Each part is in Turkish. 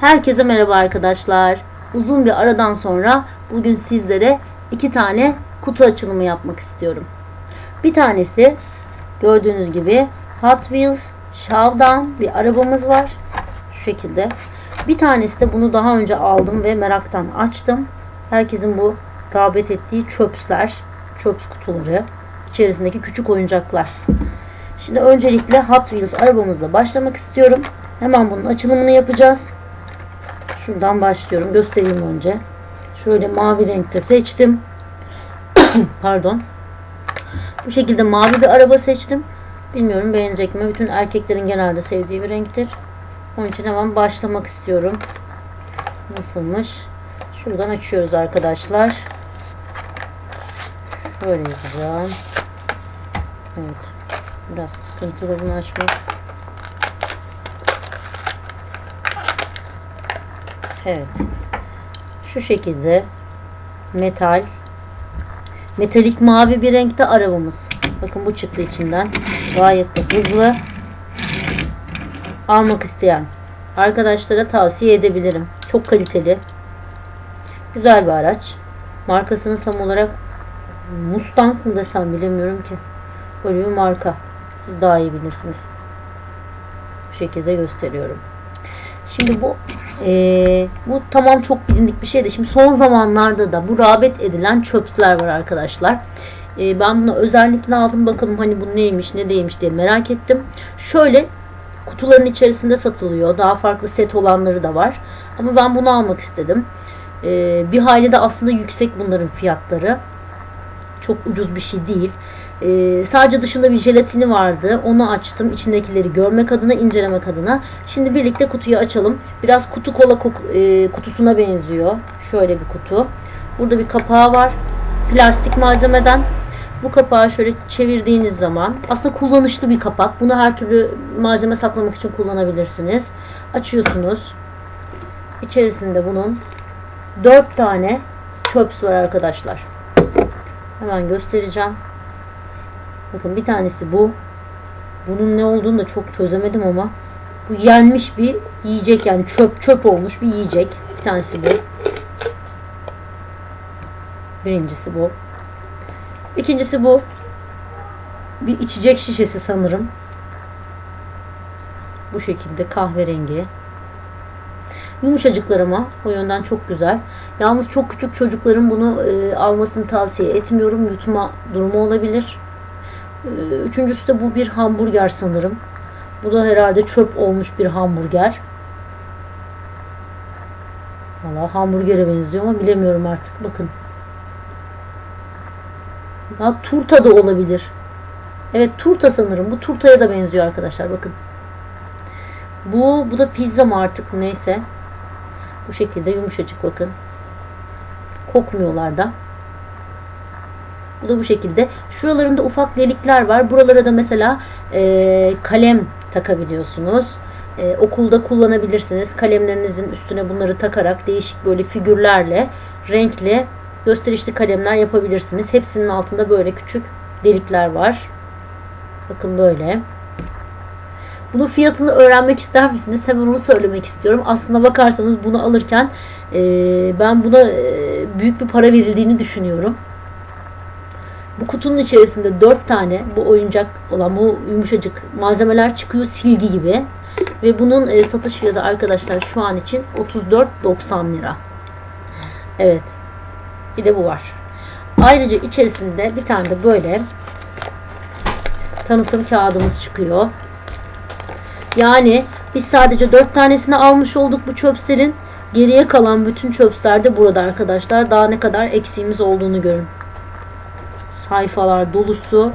Herkese merhaba arkadaşlar. Uzun bir aradan sonra bugün sizlere iki tane kutu açılımı yapmak istiyorum. Bir tanesi gördüğünüz gibi Hot Wheels Showdown bir arabamız var. Şu şekilde. Bir tanesi de bunu daha önce aldım ve meraktan açtım. Herkesin bu rağbet ettiği çöpsler, çöps kutuları, içerisindeki küçük oyuncaklar. Şimdi öncelikle Hot Wheels arabamızla başlamak istiyorum. Hemen bunun açılımını yapacağız. Şuradan başlıyorum. Göstereyim önce. Şöyle mavi renkte seçtim. Pardon. Bu şekilde mavi bir araba seçtim. Bilmiyorum beğenecek mi? Bütün erkeklerin genelde sevdiği bir renktir. Onun için hemen başlamak istiyorum. Nasılmış? Şuradan açıyoruz arkadaşlar. Şöyle yapacağım. Evet. Biraz sıkıntılı bunu açmak. Evet. Şu şekilde metal metalik mavi bir renkte arabamız. Bakın bu çıktı içinden. Gayet de hızlı. Almak isteyen arkadaşlara tavsiye edebilirim. Çok kaliteli. Güzel bir araç. Markasını tam olarak Mustang mı desem bilemiyorum ki. Böyle bir marka. Siz daha iyi bilirsiniz. Bu şekilde gösteriyorum. Şimdi bu ee, bu tamam çok bilindik bir şey de şimdi son zamanlarda da bu rağbet edilen çöpsler var arkadaşlar. Ee, ben bunu özellikle aldım bakalım hani bu neymiş ne değilmiş diye merak ettim. Şöyle kutuların içerisinde satılıyor. Daha farklı set olanları da var. Ama ben bunu almak istedim. Ee, bir hayli de aslında yüksek bunların fiyatları. Çok ucuz bir şey değil. Ee, sadece dışında bir jelatini vardı. Onu açtım. İçindekileri görmek adına, incelemek adına. Şimdi birlikte kutuyu açalım. Biraz kutu kola kok- e, kutusuna benziyor. Şöyle bir kutu. Burada bir kapağı var. Plastik malzemeden. Bu kapağı şöyle çevirdiğiniz zaman aslında kullanışlı bir kapak. Bunu her türlü malzeme saklamak için kullanabilirsiniz. Açıyorsunuz. İçerisinde bunun 4 tane çöps var arkadaşlar. Hemen göstereceğim. Bakın bir tanesi bu. Bunun ne olduğunu da çok çözemedim ama bu yenmiş bir yiyecek yani çöp çöp olmuş bir yiyecek. Bir tanesi bu. Birincisi bu. İkincisi bu. Bir içecek şişesi sanırım. Bu şekilde kahverengi. Yumuşacıklar ama o yönden çok güzel. Yalnız çok küçük çocukların bunu e, almasını tavsiye etmiyorum. Yutma durumu olabilir. E, üçüncüsü de bu bir hamburger sanırım. Bu da herhalde çöp olmuş bir hamburger. Valla hamburgere benziyor ama bilemiyorum artık. Bakın. Ya turta da olabilir. Evet turta sanırım. Bu turtaya da benziyor arkadaşlar. Bakın. Bu bu da pizza mı artık neyse. Bu şekilde yumuşacık bakın. Kokmuyorlar da. Bu da bu şekilde. Şuralarında ufak delikler var. Buralara da mesela e, kalem takabiliyorsunuz. E, okulda kullanabilirsiniz. Kalemlerinizin üstüne bunları takarak değişik böyle figürlerle renkli gösterişli kalemler yapabilirsiniz. Hepsinin altında böyle küçük delikler var. Bakın böyle. Bunun fiyatını öğrenmek ister misiniz? Hemen onu söylemek istiyorum. Aslında bakarsanız bunu alırken e, ben buna e, büyük bir para verildiğini düşünüyorum. Bu kutunun içerisinde 4 tane bu oyuncak olan bu yumuşacık malzemeler çıkıyor silgi gibi. Ve bunun e, satış fiyatı arkadaşlar şu an için 34.90 lira. Evet. Bir de bu var. Ayrıca içerisinde bir tane de böyle tanıtım kağıdımız çıkıyor. Yani biz sadece 4 tanesini almış olduk bu çöpslerin. Geriye kalan bütün çöpsler de burada arkadaşlar. Daha ne kadar eksiğimiz olduğunu görün. Sayfalar dolusu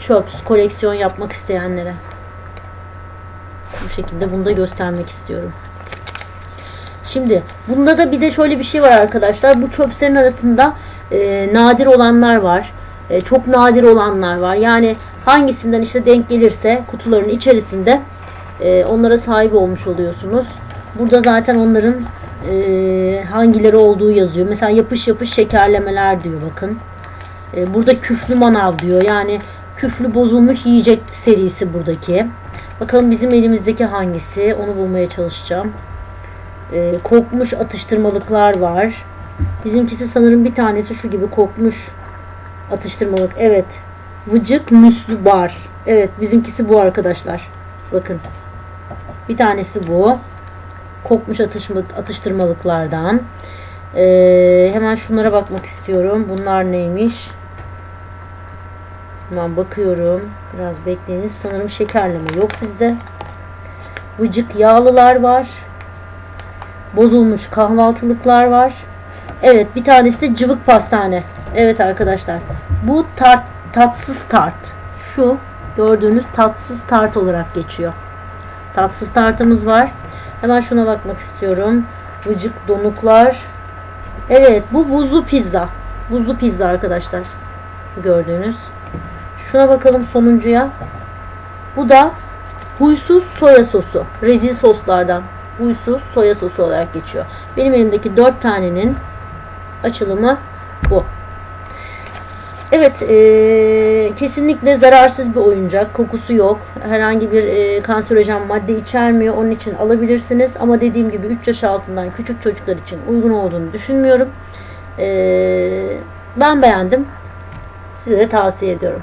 çöps koleksiyon yapmak isteyenlere. Bu şekilde bunu da göstermek istiyorum. Şimdi bunda da bir de şöyle bir şey var arkadaşlar. Bu çöpslerin arasında e, nadir olanlar var. E, çok nadir olanlar var. Yani hangisinden işte denk gelirse kutuların içerisinde e, onlara sahip olmuş oluyorsunuz. Burada zaten onların e, hangileri olduğu yazıyor. Mesela yapış yapış şekerlemeler diyor bakın. E, burada küflü manav diyor. Yani küflü bozulmuş yiyecek serisi buradaki. Bakalım bizim elimizdeki hangisi? Onu bulmaya çalışacağım. Ee, kokmuş atıştırmalıklar var. Bizimkisi sanırım bir tanesi şu gibi kokmuş atıştırmalık. Evet. Vıcık müslü bar. Evet bizimkisi bu arkadaşlar. Bakın. Bir tanesi bu. Kokmuş atıştırmalıklardan. Ee, hemen şunlara bakmak istiyorum. Bunlar neymiş? Hemen bakıyorum. Biraz bekleyiniz. Sanırım şekerleme yok bizde. Vıcık yağlılar var. Bozulmuş kahvaltılıklar var. Evet bir tanesi de cıvık pastane. Evet arkadaşlar. Bu tart, tatsız tart. Şu gördüğünüz tatsız tart olarak geçiyor. Tatsız tartımız var. Hemen şuna bakmak istiyorum. Vıcık donuklar. Evet bu buzlu pizza. Buzlu pizza arkadaşlar. Gördüğünüz. Şuna bakalım sonuncuya. Bu da huysuz soya sosu. Rezil soslardan. Huysuz soya sosu olarak geçiyor. Benim elimdeki 4 tanenin açılımı bu. Evet, eee, kesinlikle zararsız bir oyuncak. Kokusu yok. Herhangi bir eee, kanserojen madde içermiyor. Onun için alabilirsiniz. Ama dediğim gibi 3 yaş altından küçük çocuklar için uygun olduğunu düşünmüyorum. Eee, ben beğendim. Size de tavsiye ediyorum.